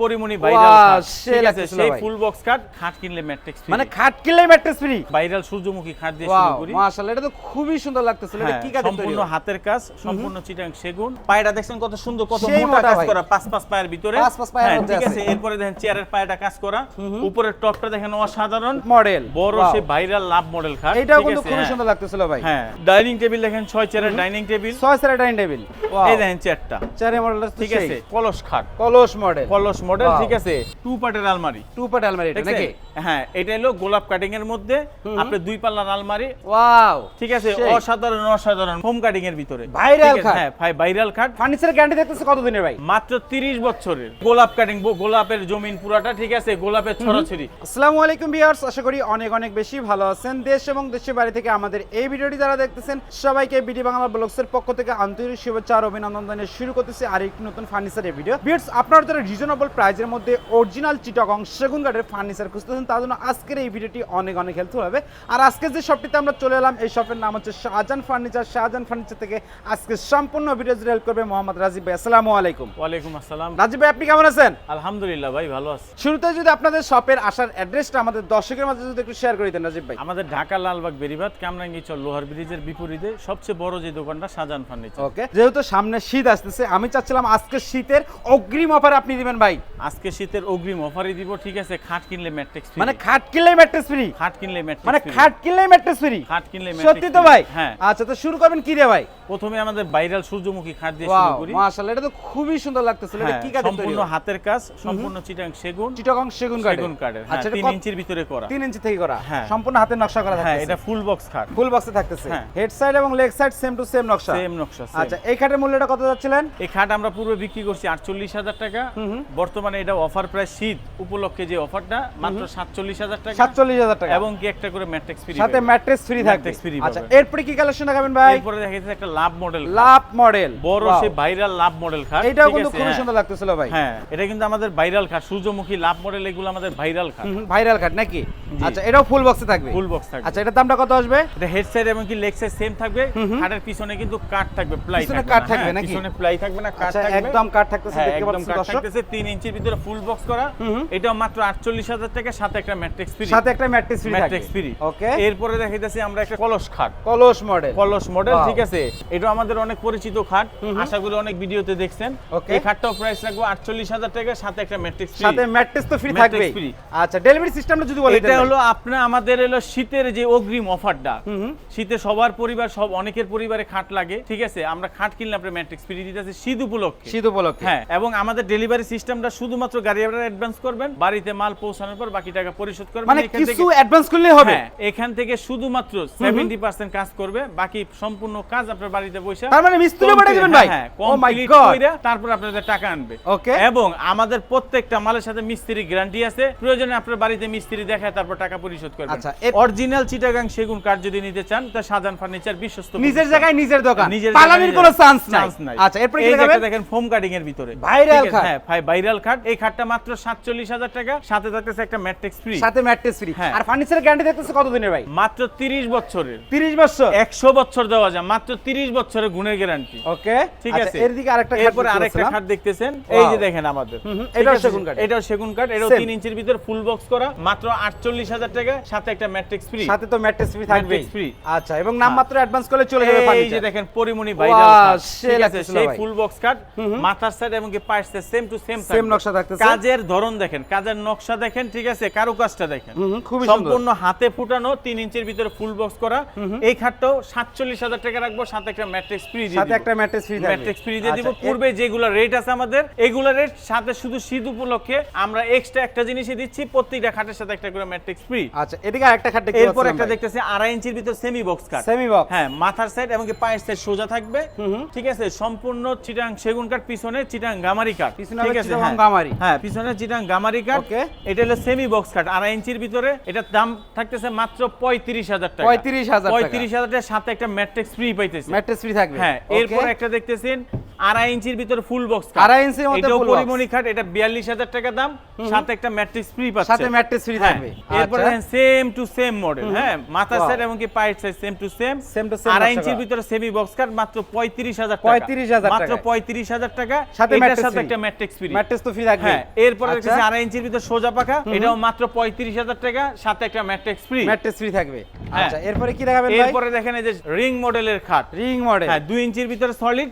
Pori Moni viral সেই full box cut খাট কিনলে ম্যাট্রিক্স মানে খাট কিনলেই ম্যাট্রেস ফ্রি ভাইরাল সূর্যমুখী খাট দিয়ে শুরু করি। মাশাআল্লাহ এটা তো খুবই সুন্দর লাগতেছিল। এটা হ্যাঁ, কি কাজে সম্পূর্ণ হাতের কাজ সম্পূর্ণ চিটাং সেগুন। পায়টা দেখছেন কত সুন্দর কত মোটা কাজ করা পাঁচ পাঁচ পায়ের ভিতরে। পাঁচ পাঁচ পায়ের হ্যাঁ, ঠিক আছে। এরপরে দেখেন চেয়ারের পায়টা কাজ করা। উপরের টপটা দেখেন অসাধারণ। মডেল বড়. সে ভাইরাল লাভ মডেল খাট এটাও কিন্তু খুবই হ্যাঁ। সুন্দর লাগতেছিল ভাই। হ্যাঁ ডাইনিং টেবিল দেখেন ছয় চেয়ারের ডাইনিং টেবিল ছয় সেরা ডাইনিং টেবিল এই দেখেন চেয়ারটা চারে মডেল ঠিক আছে কলস খাট। কলস মডেল কলস মডেল ঠিক আছে। টু পার্টের আলমারি। টু পার্ট আলমারি এটা নাকি? হ্যাঁ এটা হলো গোলাপ কাটিং এর মধ্যে আপনি দুই পাল্লার আলমারি। ওয়াও ঠিক আছে অসাধারণ অসাধারণ হোম কাটিং এর ভিতরে। আছে? খাট। হ্যাঁ ভাই ভাইরাল খাট ফার্নিচারের গ্যারান্টি দেখতেছে কত দিনের ভাই? মাত্র 30 বছরের। গোলাপ কাটিং গোলাপের জমিন পুরাটা ঠিক আছে গোলাপের ছড়াছড়ি। আসসালামু আলাইকুম ভিউয়ার্স আশা করি অনেক অনেক বেশি ভালো আছেন। দেশ এবং দেশের বাইরে থেকে আমাদের এই ভিডিওটি যারা দেখতেছেন সবাইকে বিডি বাংলা ব্লগসের পক্ষ থেকে আন্তরিক শুভেচ্ছা আর অভিনন্দন জানিয়ে শুরু করতেছি আর একটি নতুন ফার্নিচারের ভিডিও ভিউয়ার্স আপনারা যারা রিজনেবল প্রাইজের মধ্যে অরিজিনাল চিটাগং সেগুন কাঠের ফার্নিচার খুঁজতেছেন তার জন্য আজকের এই ভিডিওটি অনেক অনেক হেল্পফুল হবে। আর আজকে যে শপটিতে আমরা চলে এলাম এই শপের নাম হচ্ছে শাহজাহান ফার্নিচার। শাহজাহান ফার্নিচার থেকে আজকে সম্পূর্ণ ভিডিও হেল্প করবে মোহাম্মদ রাজীব ভাই। আসসালামু আলাইকুম। ওয়ালাইকুম আসসালাম। রাজীব ভাই আপনি কেমন আছেন? আলহামদুলিল্লাহ ভাই ভালো আছি। শুরুতে যদি আপনাদের শপের আসার অ্যাড্রেসটা আমাদের দর্শকের মাঝে যদি একটু শেয়ার করে দেন রাজীব ভাই। আমাদের ঢাকা লালবাগ বেরিবাদ কামরাঙ্গি চল লোহার ব্রিজের বিপরীতে সবচেয়ে বড় যে দোকানটা সাজান ফার্নিচার। ওকে যেহেতু সামনে শীত আসতেছে আমি চাচ্ছিলাম আজকে শীতের অগ্রিম অফার আপনি দিবেন ভাই। আজকে শীতের অগ্রিম অফারই দিব ঠিক আছে? খাট কিনলে ম্যাট্রিক্স ফ্রি মানে খাট কিনলে ম্যাট্রিক্স ফ্রি খাট কিনলে ম্যাট্রিক্স মানে খাট কিনলে ম্যাট্রিক্স ফ্রি খাট কিনলে সত্যি তো ভাই? হ্যাঁ। আচ্ছা তো শুরু করবেন কি রে ভাই? প্রথমে আমাদের ভাইরাল সূর্যমুখী খাট দিয়ে শুরু করি। মাশাআল্লাহ এটা তো খুবই সুন্দর লাগতেছিল এটা হ্যাঁ, কি কাজে তৈরি সম্পূর্ণ হাতের কাজ সম্পূর্ণ চিটাং সেগুন চিটাগং সেগুন কাঠের। সেগুন কাঠের হ্যাঁ আচ্ছা এটা তিন কত- ইঞ্চির ভিতরে করা। তিন ইঞ্চি থেকে করা। হ্যাঁ। সম্পূর্ণ হাতের নকশা করা থাকতেছে। এটা ফুল বক্স খাট ফুল বক্সে থাকতেছে। হেড সাইড এবং leg side same to same নকশা। সেম নকশা আচ্ছা এই খাটের মূল্যটা কত যাচ্ছিলেন? এই খাট আমরা পূর্বে বিক্রি করছি আটচল্লিশ হাজার টাকা। বর্তমানে এটা অফার প্রাইস শীত উপলক্ষে যে অফারটা মাত্র সাতচল্লিশ হাজার টাকা। সাতচল্লিশ হাজার টাকা। এবং কি একটা করে ম্যাট্রিক্স ফ্রি সাথে ম্যাট্রেস ফ্রি থাকবে। আচ্ছা এরপরে কি কালেকশন দেখাবেন ভাই? এরপরে দেখা যাচ্ছে একটা লাভ মডেল লাভ মডেল। বড় ভাইরাল লাভ মডেল খাট এটাও কিন্তু হ্যাঁ। সুন্দর লাগতেছিল ভাই। হ্যাঁ এটা কিন্তু আমাদের ভাইরাল খাট সূর্যমুখী লাভ মডেল এগুলো আমাদের ভাইরাল খাট। ভাইরাল কাট নাকি? আচ্ছা এটাও ফুল বক্সে থাকবে? ফুল বক্স থাকবে। আচ্ছা এটার দামটা কত আসবে? এটা হেড সাইড এবং কি লেগ সাইড সেম থাকবে? খাটের পিছনে কিন্তু কাট থাকবে প্লাই পিছনে কাঠ থাকবে হ্যাঁ, নাকি? পিছনে প্লাই থাকবে না কাট আচ্ছা থাকবে। একদম কাট থাকতেছে হ্যাঁ, দেখতে পাচ্ছেন কাট থাকতেছে 3 ইঞ্চির ভিতরে ফুল বক্স করা। এটাও মাত্র 48000 টাকা সাথে একটা ম্যাট্রিক্স ফ্রি সাথে একটা mattress free matrix free okay এরপরে দেখাইতেছি আমরা একটা কলস খাট। কলস মডেল কলস মডেল ঠিক আছে? এটা আমাদের অনেক পরিচিত খাট। আশা করি অনেক ভিডিওতে দেখছেন। এই খাটটাও প্রাইস রাখব 48000 টাকা সাথে একটা ম্যাট্রিক্স সাথে ম্যাট্রেস তো ফ্রি থাকবে আচ্ছা ডেলিভারি সিস্টেমটা যদি বলেন এটা হলো আপনার আমাদের হলো শীতের যে অগ্রিম অফারটা শীতে সবার পরিবার সব অনেকের পরিবারে খাট লাগে ঠিক আছে? আমরা খাট কিনলে আপনার ম্যাট্রিক্স ফ্রি দিতেছি শীত উপলক্ষে। শীত উপলক্ষে। হ্যাঁ এবং আমাদের ডেলিভারি সিস্টেমটা শুধুমাত্র গাড়ি ভাড়া অ্যাডভান্স করবেন বাড়িতে মাল পৌঁছানোর পর বাকি টাকা পরিশোধ করবেন। মানে কিছু অ্যাডভান্স করলেই হবে? হ্যাঁ এখান থেকে শুধুমাত্র সেভেন্টি পার্সেন্ট কাজ করবে বাকি সম্পূর্ণ কাজ আপনার বাড়িতে বসে তার মানে মিস্ত্রিও পাঠিয়ে দিবেন ভাই? হ্যাঁ Oh my কমপ্লিট তারপর আপনাদের টাকা আনবে। Okay. এবং আমাদের প্রত্যেকটা মালের সাথে মিস্ত্রি গ্যারান্টি আছে। প্রয়োজনে আপনার বাড়িতে মিস্ত্রি দেখায় তারপর টাকা পরিশোধ করবেন। আচ্ছা, অরিজিনাল চিটাগাং সেগুন কাঠ যদি নিতে চান তা সাজান ফার্নিচার বিশ্বস্ত নিজের জায়গায় নিজের দোকান। নিজের পালামির কোনো চান্স নাই। আচ্ছা এরপরে কি দেখাবেন? দেখেন ফোম কাটিং এর ভিতরে। আছে, খাট। হ্যাঁ ভাই ভাইরাল খাট এই খাটটা মাত্র 47000 টাকা। সাথে থাকতেছে একটা ম্যাট্রিক্স ফ্রি সাথে ম্যাট্রেস ফ্রি হ্যাঁ। আর ফার্নিচারের গ্যারান্টি দেখতেছে কত দিনের ভাই? মাত্র 30 বছরের। 30 বছর? 100 বছর দেওয়া যায়। মাত্র 30 বছরের গুণের গ্যারান্টি ওকে ঠিক আচ্ছা, আছে। এর দিকে আরেকটা এরপরে আরেকটা। খাট দেখতেছেন? এই যে দেখেন আমাদের। এটাও সেগুন কাঠ। এটাও সেগুন কাঠ। এটাও 3 ইঞ্চির ভিতর ফুল বক্স করা মাত্র 48000 টাকা সাথে একটা ম্যাট্রিক্স ফ্রি সাথে তো ম্যাট্রেস ফ্রি থাকবে free। আচ্ছা এবং নাম মাত্র অ্যাডভান্স করলে চলে যাবে এই যে দেখেন পরিমণি ভাইরাল ঠিক আছে সেই ফুল বক্স কাট মাথার সাইড এবং কি পায়ের সেম টু সেম Same নকশা থাকতেছে। কাজের ধরন দেখেন কাজের নকশা দেখেন ঠিক আছে কারুকাজটা দেখেন। খুবই সুন্দর। সম্পূর্ণ হাতে ফুটানো 3 ইঞ্চির ভিতরে ফুল বক্স করা। এই খাটটাও 47000 টাকা রাখব সাথে একটা ম্যাট্রিক্স ফ্রি দিয়ে সাথে একটা ম্যাট্রেস ফ্রি ম্যাট্রিক্স ফ্রি দিয়ে দিব। আচ্ছা, পূর্বে যেগুলো রেট আছে আমাদের এগুলো রেট সাথে শুধু শীত উপলক্ষে আমরা এক্সট্রা একটা জিনিসই দিচ্ছি প্রত্যেকটা খাটের সাথে একটা করে ম্যাট্রিক্স ফ্রি আচ্ছা এদিকে আরেকটা খাট দেখতে এরপর একটা দেখতেছি আড়াই ইঞ্চির ভিতর semi box cut semi box হ্যাঁ মাথার সাইড এবং কি পায়ের সাইড সোজা থাকবে। ঠিক আছে সম্পূর্ণ চিটাং সেগুন কাঠ পিছনে চিটাং গামারি কাঠ ঠিক আছে হ্যাঁ। গামারি। হ্যাঁ পিছনে চিটাং গামারি কাঠ. এটা হলো সেমি বক্স কাঠ আড়াই ইঞ্চির ভিতরে। এটার দাম থাকতেছে মাত্র পঁয়ত্রিশ হাজার টাকা। 35,000 টাকা। পঁয়ত্রিশ হাজার টাকার সাথে একটা ম্যাট্রিক্স ফ্রি পাইতেছে। ম্যাট্রেস ফ্রি থাকবে। হ্যাঁ এরপর একটা দেখতেছেন আড়াই ইঞ্চির ভিতরে ফুল বক্স আড়াই ইঞ্চির মধ্যে। পরিমণি খাট এটা টাকা দাম। সাথে একটা ম্যাট্রিক্স ফ্রি পাচ্ছে। সাথে mattress free হ্যাঁ, থাকবে। এরপরে। সেম টু সেম মডেল হ্যাঁ। মাথা. সাইড এবং কি পায়ের side same to same Same to same আড়াই ইঞ্চির ভিতরে সেমি বক্স কাট মাত্র 35,000 মাত্র টাকা। সাথে mattress সাথে একটা ম্যাট্রিক্স ফ্রি ম্যাট্রেস তো ফ্রি থাকবে। হ্যাঁ এরপরে দেখতেছি আড়াই ইঞ্চির ভিতরে সোজা পাখা। এটাও মাত্র পঁয়ত্রিশ হাজার টাকা সাথে একটা ম্যাট্রিক্স ফ্রি ম্যাট্রেস ফ্রি থাকবে। হ্যাঁ। আচ্ছা এরপরে কি দেখাবেন ভাই? এরপরে দেখেন এই যে রিং মডেলের খাট। রিং মডেল হ্যাঁ দুই ইঞ্চির ভিতরে সলিড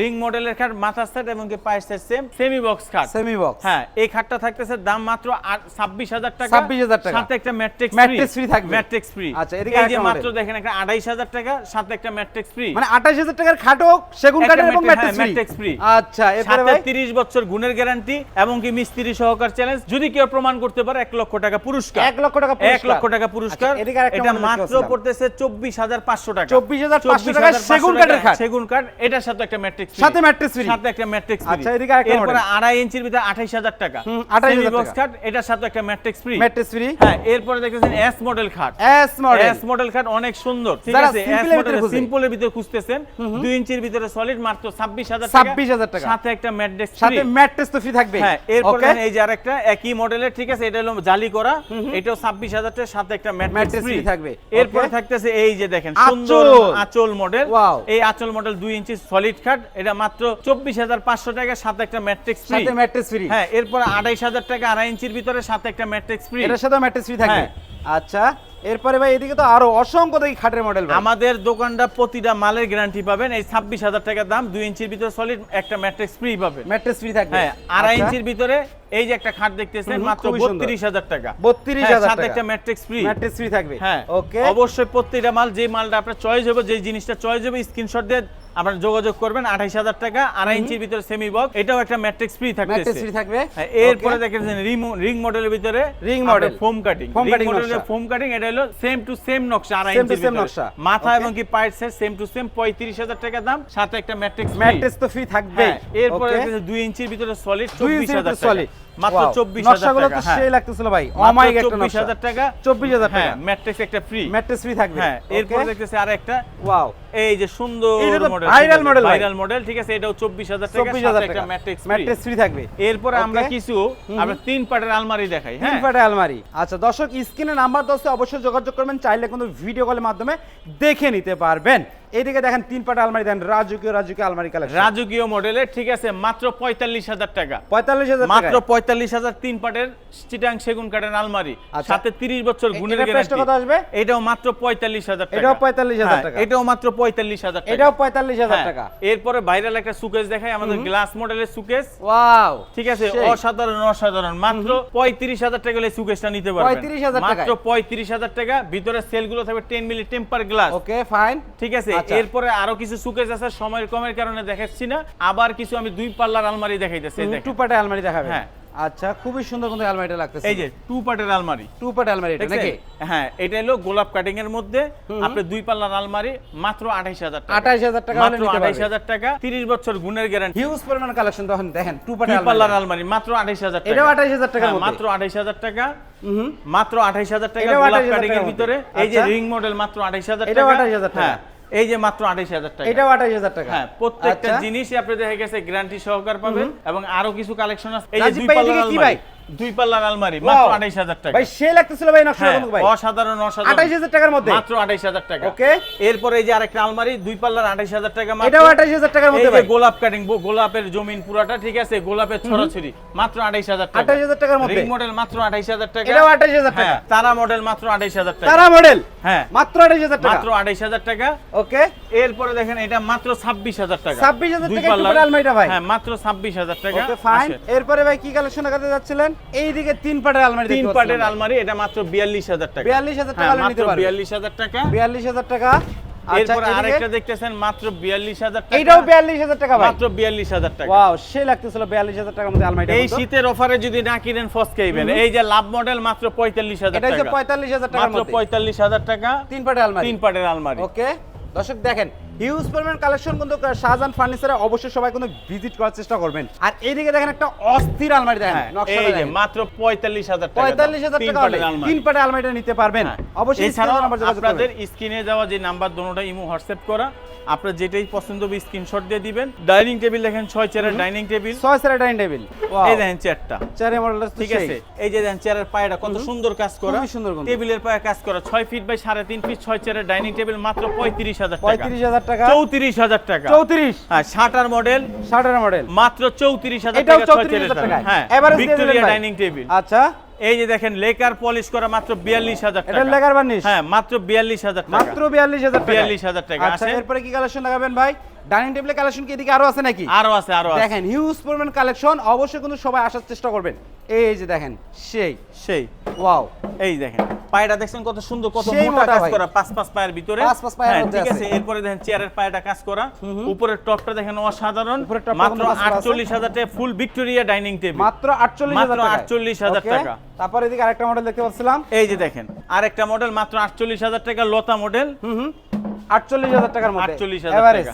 রিং মডেলের খাট মাথার সেট এবং কি পায়ের সেট সেম সেমি বক্স খাট। সেমি বক্স হ্যাঁ এই খাটটা থাকতেছে দাম মাত্র ছাব্বিশ হাজার টাকা। 26,000 টাকা। সাথে একটা ম্যাট্রিক্স Matrix free থাকবে। ম্যাট্রিক্স ফ্রি আচ্ছা, এদিকে এই যে মাত্র দেখেন একটা আড়াইশ হাজার টাকা সাথে একটা ম্যাট্রিক্স ফ্রি মানে 28000 টাকার খাটো সেগুন একটা কাঠের এবং হ্যাঁ, ফ্রি আচ্ছা এরপরে ভাই? তিরিশ বছর গুণের গ্যারান্টি এবং কি মিস্ত্রি সহকার চ্যালেঞ্জ যদি কেউ প্রমাণ করতে পারে এক লক্ষ টাকা পুরস্কার। এক লক্ষ টাকা পুরস্কার। লক্ষ টাকা পুরস্কার। আচ্ছা, আরেকটা এটা মাত্র পড়তেছে চব্বিশ হাজার পাঁচশো টাকা। 24,500 টাকায় 24,500 সেগুন কাঠের খাট। সেগুন কাঠ। এটার সাথে একটা ম্যাট্রিক্স সাথে ম্যাট্রেস ফ্রি। সাথে একটা ম্যাট্রিক্স আচ্ছা, এদিকে আরেকটা এরপরে model। আড়াই ইঞ্চির ভিতরে আঠাইশ হাজার টাকা। হুম, 28,000 বক্স টাকা। খাট এটার সাথে একটা ম্যাট্রিক্স ফ্রি। Mattress free. হ্যাঁ এরপরে দেখতেছেন এস মডেল খাট এস মডেল এস মডেল খাট অনেক সুন্দর। ঠিক আছে এস এর মডেল খুঁজে। সিম্পলের ভিতরে খুঁজতেছেন দুই ইঞ্চির ভিতরে সলিড মাত্র ছাব্বিশ হাজার 26,000 টাকা। সাথে একটা ম্যাট্রিক্স সাথে ম্যাট্রেস তো ফ্রি থাকবে। হ্যাঁ এরপর এই যে আরেকটা একই মডেলের ঠিক আছে এটা হলো জালি করা। এটাও ছাব্বিশ হাজার টাকার সাথে একটা ম্যাট্রিক্স ফ্রি। থাকবে। এরপরে থাকতেছে এই যে দেখেন সুন্দর আঁচল। মডেল. এই আঁচল মডেল দুই ইঞ্চি সলিড কাট এটা মাত্র চব্বিশ হাজার পাঁচশো টাকার সাথে একটা ম্যাট্রিক্স ফ্রি সাথে ম্যাট্রেস ফ্রি হ্যাঁ এরপর আড়াইশ হাজার টাকা আড়াই ইঞ্চির ভিতরে সাথে একটা ম্যাট্রিক্স ফ্রি এটার সাথে ম্যাট্রেস ফ্রি থাকবে হ্যাঁ। আচ্ছা এরপরে ভাই এদিকে তো আরও অসংখ্য দেখি খাটের মডেল আমাদের দোকানটা প্রতিটা মালের গ্যারান্টি পাবেন। এই ছাব্বিশ হাজার টাকার দাম দুই ইঞ্চির ভিতরে সলিড একটা ম্যাট্রিক্স ফ্রি পাবেন। ম্যাট্রেস ফ্রি থাকবে। হ্যাঁ আড়াই আচ্ছা। ইঞ্চির ভিতরে এই যে একটা খাট দেখতেছেন মাত্র। বত্রিশ হাজার টাকা। 32,000 হ্যাঁ, সাথে একটা ম্যাট্রিক্স ফ্রি ম্যাট্রেস ফ্রি থাকবে। হ্যাঁ ওকে। অবশ্যই প্রত্যেকটা মাল যে মালটা আপনার চয়েস হবে যে জিনিসটা চয়েস হবে স্ক্রিনশট দিয়ে আপনার যোগাযোগ করবেন আঠাইশ হাজার টাকা আড়াই ইঞ্চির ভিতরে সেমি বক্স এটাও একটা ম্যাট্রিক্স ফ্রি থাকবে হ্যাঁ, এরপরে. দেখেন রিং মডেলের ভিতরে Ring model। Foam cutting ring মডেলের ফোম কাটিং এটা হলো সেম টু সেম নকশা আড়াই same ভিতরে। নকশা। মাথা এবং কি পায়ের সেট সেম টু সেম পঁয়ত্রিশ হাজার টাকা দাম সাথে একটা ম্যাট্রিক্স ম্যাট্রেস তো ফ্রি থাকবে হ্যাঁ এরপরে দেখতেছে দুই ইঞ্চির ভিতরে সলিড দুই চব্বিশ ইঞ্চির হাজার ভিতরে solid। মাত্র টাকা হ্যাঁ। সেই লাগতেছিল ভাই। অমাইক একটা 24,000 টাকা। 24,000 হ্যাঁ টাকা। ম্যাট্রিক্স একটা ফ্রি ম্যাট্রেস ফ্রি থাকবে। হ্যাঁ এরপর দেখতেছি আর একটা ওয়াও এই যে সুন্দর এটা তো মডেল viral model ভাই। ভাইরাল মডেল ঠিক আছে? এটাও চব্বিশ হাজার টাকা সাথে একটা টাকা। ম্যাট্রিক্স ফ্রি থাকবে। এরপরে আমরা কিছু আমরা তিন পাটের আলমারি দেখাই তিন আলমারি। আচ্ছা দর্শক স্ক্রিনে নাম্বার দশে অবশ্যই যোগাযোগ করবেন চাইলে কিন্তু ভিডিও কলের মাধ্যমে দেখে নিতে পারবেন। এইদিকে দেখেন তিন পাটে আলমারি দেন রাজকীয় রাজকীয় আলমারি কালেকশন রাজকীয় মডেলের ঠিক আছে মাত্র পঁয়তাল্লিশ হাজার টাকা। পঁয়তাল্লিশ হাজার মাত্র পঁয়তাল্লিশ হাজার তিন পাটের চিটাং সেগুন কাঠের আলমারি। আচ্ছা। সাথে তিরিশ বছর গুণের কত আসবে? এটাও মাত্র পঁয়তাল্লিশ হাজার টাকা। এটাও 45,000 হ্যাঁ, টাকা। এটাও মাত্র পঁয়তাল্লিশ হাজার টাকা। এটাও পঁয়তাল্লিশ হাজার হ্যাঁ, টাকা। এরপরে ভাইরাল একটা সুকেস দেখাই আমাদের গ্লাস মডেলের সুকেস ওয়াও ঠিক আছে অসাধারণ অসাধারণ। মাত্র পঁয়ত্রিশ হাজার টাকা হলে সুকেসটা নিতে পারবেন। 35,000 মাত্র টাকায়? পঁয়ত্রিশ হাজার টাকা ভিতরে সেলগুলো থাকবে ten milli temper glass okay fine ঠিক আছে। এরপরে আরও কিছু সুকেজ আছে সময়ের কমের কারণে দেখাচ্ছি না। আবার কিছু আমি দুই পাল্লার আলমারি দেখাইতেছি। টু পাটে আলমারি দেখাবে হ্যাঁ। আচ্ছা খুবই সুন্দর কিন্তু আলমারিটা লাগতেছে। এই যে টু পার্টের আলমারি। টু পাটে আলমারি এটা নাকি? হ্যাঁ এটা হলো গোলাপ কাটিং এর মধ্যে আপনি দুই পাল্লার আলমারি মাত্র আঠাইশ হাজার টাকা। 28,000 টাকা মাত্র নিতে আঠাইশ পারবে। হাজার টাকা তিরিশ বছর গুণের গ্যারান্টি হিউজ পরিমাণ কালেকশন তখন দেখেন টু পাল্লার আলমারি মাত্র আঠাইশ হাজার টাকা। এটাও 28,000 টাকার হ্যাঁ, মাত্র আঠাইশ হাজার টাকা। হুম। মাত্র আঠাইশ হাজার টাকা গোলাপ কাটিং এর ভিতরে। এই যে আচ্ছা। রিং মডেল মাত্র আঠাইশ হাজার টাকা। এটাও 28,000 টাকা। এই যে মাত্র আঠাইশ হাজার টাকা। এটাও আঠাশ হাজার টাকা। হ্যাঁ প্রত্যেকটা জিনিস জিনিসই আপনি দেখা গেছে গ্যারান্টি সহকার পাবেন এবং আরও কিছু কালেকশন আছে। এই যে দুই ভাই? দুই পাল্লার আলমারি মাত্র Wow! আঠাইশ হাজার টাকা ভাই সে লাগতেছিল ভাই নকশা হ্যাঁ, ভাই অসাধারণ অসাধারণ আঠাশ হাজার টাকার মধ্যে মাত্র আঠাইশ হাজার টাকা Okay. এরপরে এই যে আরেকটা আলমারি দুই পাল্লার আঠাইশ হাজার টাকা মাত্র। এটাও আঠাশ হাজার টাকার এই মধ্যে যে ভাই গোলাপ কাটিং গোলাপের জমিন পুরাটা ঠিক আছে গোলাপের ছড়াছড়ি মাত্র আঠাইশ হাজার টাকা 28,000 টাকার মধ্যে? রিং মডেল মাত্র আঠাইশ হাজার টাকা এটাও 28,000 টাকা। হ্যাঁ, তারা মডেল মাত্র আঠাইশ হাজার টাকা তারা মডেল হ্যাঁ মাত্র আঠাশ হাজার টাকা মাত্র আঠাইশ হাজার টাকা ওকে এরপরে দেখেন এটা মাত্র ছাব্বিশ হাজার টাকা 26,000 দুই টাকা। আলমারিটা ভাই। হ্যাঁ মাত্র ছাব্বিশ হাজার টাকা ওকে ফাইন এরপরে ভাই কি কালেকশন দেখাতে যাচ্ছিলেন এইদিকে তিন পাটের আলমারি তিন পাটের আলমারি এটা মাত্র বিয়াল্লিশ হাজার টাকা। 42,000 টাকা হ্যাঁ, নিতে মাত্র পারবে। বিয়াল্লিশ হাজার টাকা। বিয়াল্লিশ হাজার টাকা। আচ্ছা এরপরে আরেকটা দেখতেছেন মাত্র বিয়াল্লিশ হাজার টাকা। এইটাও বিয়াল্লিশ হাজার টাকা ভাই। মাত্র বিয়াল্লিশ হাজার টাকা। ওয়াও সে লাগতেছিল বিয়াল্লিশ হাজার টাকার মধ্যে আলমারিটা এই শীতের অফারে যদি না কিনেন ফসকাইবেন এই যে লাভ মডেল মাত্র পঁয়তাল্লিশ হাজার এটা টাকা। পঁয়তাল্লিশ হাজার টাকার মাত্র মধ্যে। পঁয়তাল্লিশ হাজার টাকা। তিন পাটের আলমারি। তিন পাটের আলমারি। ওকে দর্শক দেখেন হিউজ পরিমাণ কালেকশন কিন্তু শাহজাহান ফার্নিচারে অবশ্যই সবাই কিন্তু ভিজিট করার চেষ্টা করবেন। আর এইদিকে দেখেন একটা অস্থির আলমারি দেখেন হ্যাঁ, এই যে। মাত্র পঁয়তাল্লিশ হাজার টাকা দাম। পঁয়তাল্লিশ হাজার তিন টাকা হলে তিন পাটে আলমারিটা নিতে পারবেন। হ্যাঁ। অবশ্যই এছাড়াও আপনাদের স্ক্রিনে যাওয়া যে নাম্বার দোনোটা ইমো হোয়াটসঅ্যাপ করা। আপনার যেটাই পছন্দ হবে স্ক্রিনশট দিয়ে দিবেন। ডাইনিং টেবিল দেখেন ছয় চেয়ারের ডাইনিং টেবিল ছয় সেরা ডাইনিং টেবিল এই দেখেন চেয়ারটা চারে মডেল ঠিক আছে? এই যে দেখেন চেয়ারের পায়টা কত সুন্দর কাজ করা। সুন্দর টেবিলের পায়ে কাজ করা ছয় ফিট বাই সাড়ে তিন ফিট ছয় চেয়ারের ডাইনিং টেবিল মাত্র পঁয়ত্রিশ হাজার টাকা। পঁয়ত্রিশ হাজার টাকা? চৌত্রিশ হাজার টাকা। চৌত্রিশ? হ্যাঁ ষাটার মডেল ষাটের মডেল মাত্র চৌত্রিশ হাজার টাকা চৌত্রিশ হাজার টাকা হ্যাঁ ভিক্টোরিয়া ডাইনিং টেবিল আচ্ছা। এই যে দেখেন লেকার পলিশ করা মাত্র বিয়াল্লিশ হাজার টাকা। লেগার বার্নিশ হ্যাঁ মাত্র বিয়াল্লিশ হাজার মাত্র বিয়াল্লিশ হাজার বিয়াল্লিশ হাজার টাকা। আচ্ছা এরপরে কি কালেকশন লাগাবেন ভাই? ডাইনিং টেবিলের কালেকশন কি এদিকে আরও আছে নাকি? আরও আছে আরও আছে। দেখেন হিউজ পরিমাণ কালেকশন অবশ্যই কিন্তু সবাই আসার চেষ্টা করবেন। এই যে দেখেন সেই। সেই। ওয়াও এই দেখেন পায়টা দেখছেন কত সুন্দর কত মোটা কাজ করা পাঁচ পাঁচ পায়ের ভিতরে। পাঁচ পাঁচ পায়ের হ্যাঁ, ঠিক আছে। এরপরে দেখেন চেয়ারের পায়টা কাজ করা। উপরের টপটা দেখেন অসাধারণ। মাত্র কোনো কাজ করা আছে? আটচল্লিশ হাজার টাকা ফুল ভিক্টোরিয়া ডাইনিং টেবিল মাত্র আটচল্লিশ হাজার মাত্র টাকা 48,000 টাকা। তারপরে এদিকে আরেকটা মডেল দেখতে পাচ্ছিলাম। এই যে দেখেন আরেকটা মডেল মাত্র আটচল্লিশ হাজার টাকা লতা মডেল হুম। আটচল্লিশ হাজার টাকার মধ্যে। আটচল্লিশ হাজার টাকা।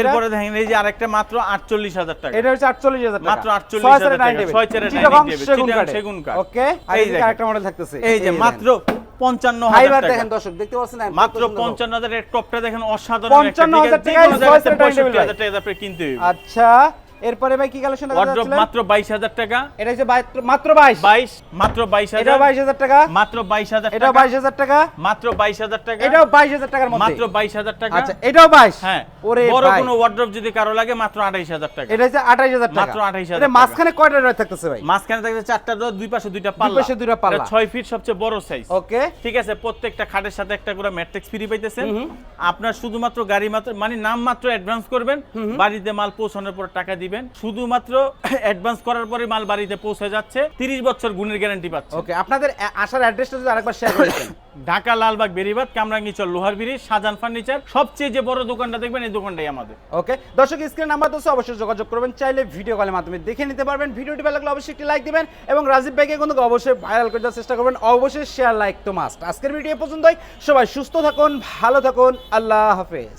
এরপরে দেখেন এই যে আরেকটা মাত্র আটচল্লিশ হাজার টাকা। এটা হচ্ছে আটচল্লিশ হাজার মাত্র 48,000 ছয় টাকা, ছয় সেরা চিটাগং dining table, সেগুন চিটাগং কাঠের। সেগুন কাঠ। ওকে? এই এদিকে আরেকটা মডেল থাকতেছে। এই যে মাত্র পঞ্চান্ন হাজার দেখেন দর্শক দেখতে পাচ্ছেন মাত্র পঞ্চান্ন হাজারের টপটা দেখেন অসাধারণ 55,000 টাকায় ছয় সেরা dining table ভাই। হাজার টাকা কিনতে আচ্ছা এরপরে ভাই কি কালেকশন ওয়ার্ড্রপ মাত্র বাইশ হাজার টাকা। এটা হচ্ছে মাত্র বাইশ? বাইশ মাত্র বাইশ এটাও হাজার বাইশ হাজার টাকা? মাত্র বাইশ হাজার এটাও টাকা। এটা 22000 টাকা? মাত্র বাইশ হাজার টাকা। এটাও বাইশ হাজার টাকার মধ্যে। মাত্র বাইশ হাজার টাকা। আচ্ছা এটাও বাইশ? হ্যাঁ। ওরে বড়। কোনো ওয়ার্ড্রপ যদি কারও লাগে মাত্র আঠাইশ হাজার টাকা। এটা হচ্ছে আঠাইশ হাজার টাকা। মাত্র 28,000 এটা টাকা। মাঝখানে কয়টা রয়ে থাকতেছে ভাই? মাঝখানে চারটা ডোর দুই পাশে দুইটা পাল্লা। পাশে দুইটা পাল্লা। এটা ছয় ফিট সবচেয়ে বড় সাইজ ওকে। ঠিক আছে প্রত্যেকটা খাটের সাথে একটা করে ম্যাট্রিক্স ফ্রি পাইতেছেন। আপনার শুধুমাত্র গাড়ি মাত্র মানে নাম মাত্র অ্যাডভান্স করবেন বাড়িতে মাল পৌঁছানোর পর টাকা দিবেন। শুধুমাত্র অ্যাডভান্স করার পরে মাল বাড়িতে পৌঁছে যাচ্ছে 30 বছর গুণের গ্যারান্টি পাচ্ছে। ওকে আপনাদের আসার অ্যাড্রেসটা যদি আরেকবার শেয়ার করে ঢাকা, লালবাগ বেরিবাদ কামরাঙ্গিচর লোহার ব্রিজ সাজান ফার্নিচার, সবচেয়ে যে বড় দোকানটা দেখবেন এই দোকানটাই আমাদের। ওকে, দর্শক, স্ক্রিন নাম্বার তো অবশ্যই যোগাযোগ করবেন, চাইলে ভিডিও কলের মাধ্যমে দেখে নিতে পারবেন। ভিডিওটি ভালো লাগলে অবশ্যই একটি লাইক দিবেন এবং রাজীব ভাইকে কিন্তু অবশ্যই ভাইরাল করে দেওয়ার চেষ্টা করবেন। অবশ্যই শেয়ার লাইক তো মাস্ট আজকের ভিডিও পর্যন্তই। সবাই সুস্থ থাকুন, ভালো থাকুন, আল্লাহ হাফেজ।